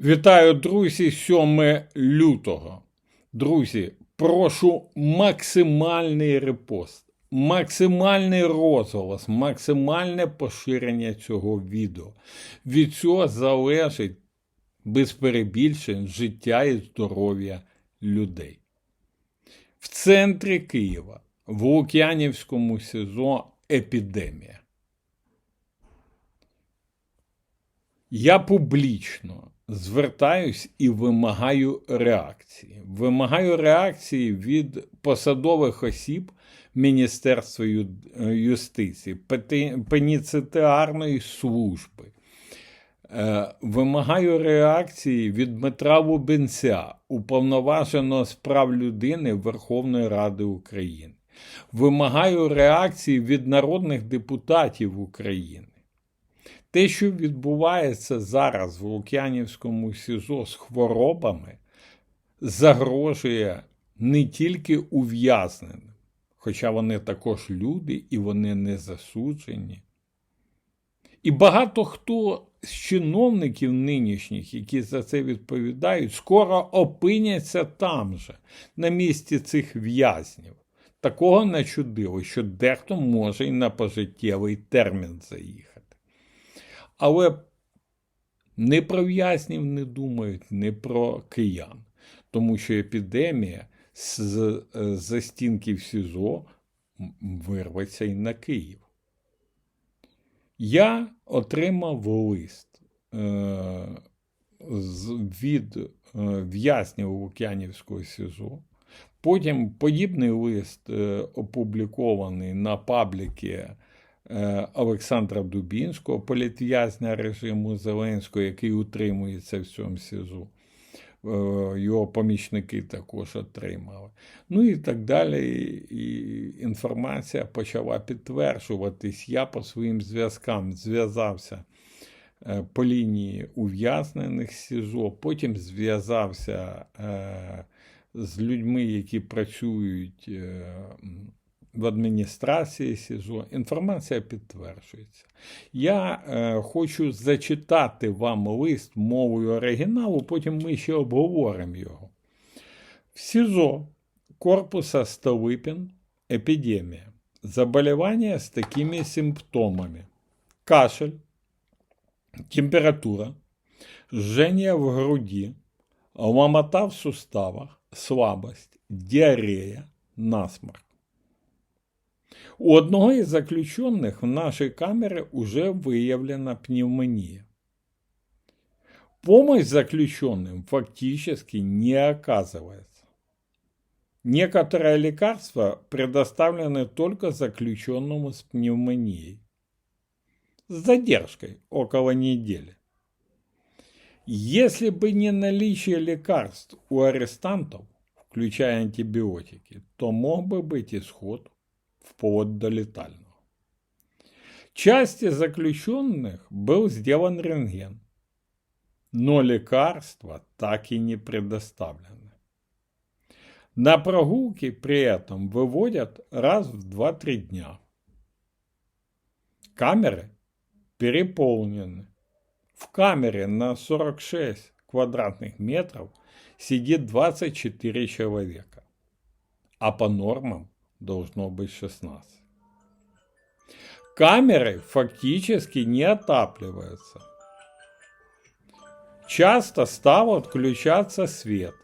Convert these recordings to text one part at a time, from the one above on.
Вітаю, друзі, 7 лютого. Друзі, прошу максимальний репост, максимальний розголос, максимальне поширення цього відео. Від цього залежить без перебільшень життя і здоров'я людей. В центрі Києва, в Лук'янівському СИЗО епідемія. Я публічно звертаюсь і вимагаю реакції. Вимагаю реакції від посадових осіб Міністерства юстиції, пеніцитарної служби. Е, Вимагаю реакції від Дмитра Лубенця, уповноваженого з прав людини Верховної Ради України. Вимагаю реакції від народних депутатів України. Те, що відбувається зараз в Лук'янівському СІЗО з хворобами, загрожує не тільки ув'язненим, хоча вони також люди і вони не засуджені. І багато хто з чиновників нинішніх, які за це відповідають, скоро опиняться там же, на місці цих в'язнів. Такого не чудило, що дехто може і на пожиттєвий термін заїхати. Але не про в'язнів не думають, не про киян, тому що епідемія з з застінків СІЗО вирветься і на Київ. Я отримав лист е, від е, в'язнів Лук'янівського СІЗО. Потім подібний лист е, опублікований на пабліки Олександра Дубінського, політв'язня режиму Зеленського, який утримується в цьому СІЗО. Е, Його помічники також отримали. Ну і так далі. І інформація почала підтверджуватись. Я по своїм зв'язкам зв'язався е, по лінії ув'язнених СІЗО, потім зв'язався е, з людьми, які працюють е, в адміністрації СІЗО. Інформація підтверджується. Я е, хочу зачитати вам лист мовою оригіналу, потім ми ще обговоримо його. В СИЗО корпуса Столыпин эпидемия. Заболевание с такими симптомами. Кашель, температура, жжение в груди, ломота в суставах, слабость, диарея, насморк. У одного із заключених в нашей камере уже выявлена пневмония. Помощь заключенным фактически не оказывается. Некоторые лекарства предоставлены только заключенному с пневмонией. С задержкой около недели. Если бы не наличие лекарств у арестантов, включая антибиотики, то мог бы быть исход вплоть до летального. Части заключенных был сделан рентген, но лекарства так и не предоставлены. На прогулки при этом выводят раз в 2-3 дня. Камеры переполнены. В камере на 46 квадратных метров сидит 24 человека, а по нормам должно быть 16. Камеры фактически не отапливаются. Часто стал отключаться свет.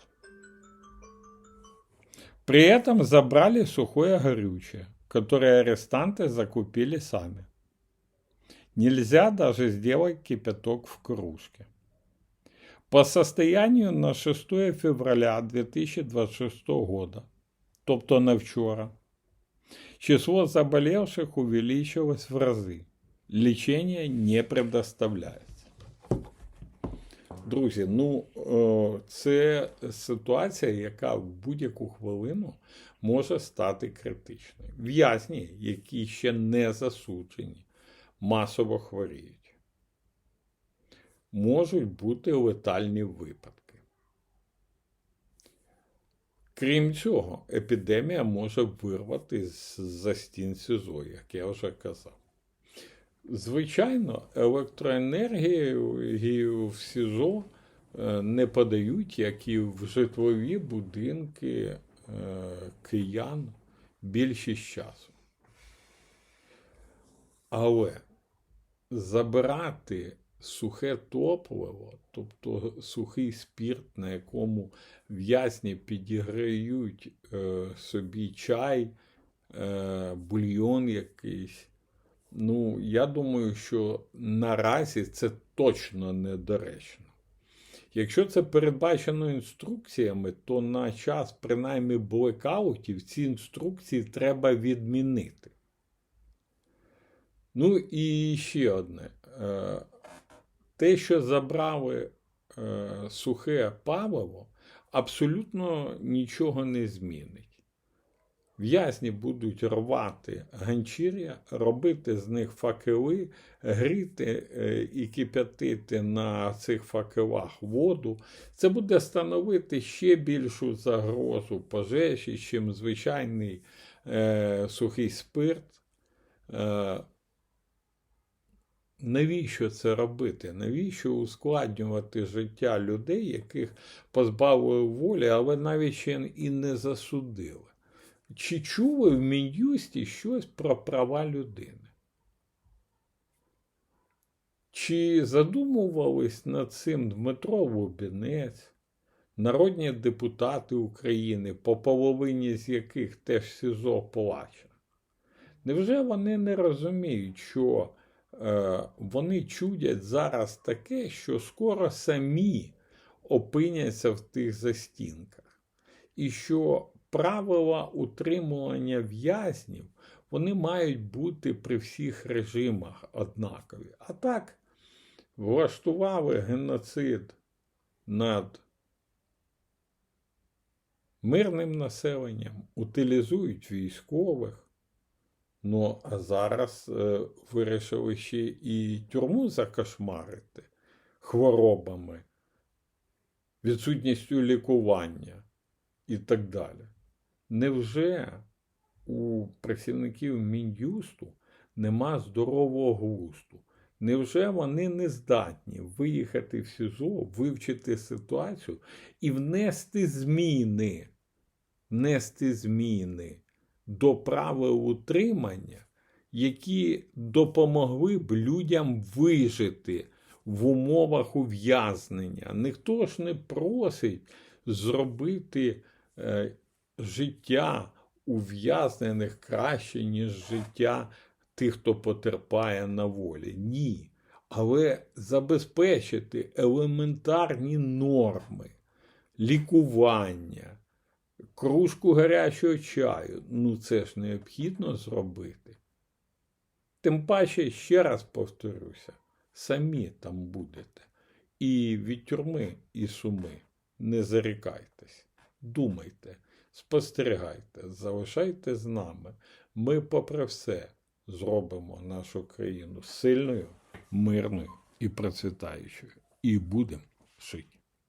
При этом забрали сухое горючее, которое арестанты закупили сами. Нельзя даже сделать кипяток в кружке. По состоянию на 6 февраля 2026 года, тобто на вчора, число заболевших увеличилось в разы. Лечение не предоставляється. Друзі, ну е, це ситуація, яка в будь-яку хвилину може стати критичною. В'язні, які ще не засуджені, масово хворіють. Можуть бути летальні випадки. Крім цього, епідемія може вирвати з-за стін СІЗО, як я вже казав. Звичайно, електроенергією в СІЗО е, не подають, як і в житлові будинки е, киян більшість часу. Але забирати сухе топливо, тобто сухий спірт, на якому в'язні підіграють е, собі чай, е, бульйон якийсь. Ну, я думаю, що наразі це точно недоречно. Якщо це передбачено інструкціями, то на час принаймні блекаутів ці інструкції треба відмінити. Ну і ще одне. Е, Те, що забрали е, сухе паливо, абсолютно нічого не змінить. В'язні будуть рвати ганчір'я, робити з них факели, гріти е, і кип'ятити на цих факелах воду. Це буде становити ще більшу загрозу пожежі, чим звичайний е, сухий спирт. Е, Навіщо це робити? Навіщо ускладнювати життя людей, яких позбавили волі, але навіть ще і не засудили? Чи чули в Мін'юсті щось про права людини? Чи задумувались над цим Дмитро Лубінець, народні депутати України, по половині з яких теж СІЗО плаче? Невже вони не розуміють, що вони чудять зараз таке, що скоро самі опиняться в тих застінках? І що правила утримування в'язнів вони мають бути при всіх режимах однакові. А так, влаштували геноцид над мирним населенням, утилізують військових. Ну, а зараз е, вирішили ще і тюрму закошмарити хворобами, відсутністю лікування і так далі. Невже у працівників Мін'юсту нема здорового глузду? Невже вони не здатні виїхати в СІЗО, вивчити ситуацію і внести зміни, внести зміни до правил утримання, які допомогли б людям вижити в умовах ув'язнення? Ніхто ж не просить зробити е, життя ув'язнених краще, ніж життя тих, хто потерпає на волі. Ні. Але забезпечити елементарні норми, лікування, кружку гарячого чаю ну це ж необхідно зробити. Тим паче, ще раз повторюся, самі там будете. І від тюрми, і суми. Не зарікайтесь, думайте, спостерігайте, залишайте з нами. Ми, попри все, зробимо нашу країну сильною, мирною і процвітаючою. І будемо жити.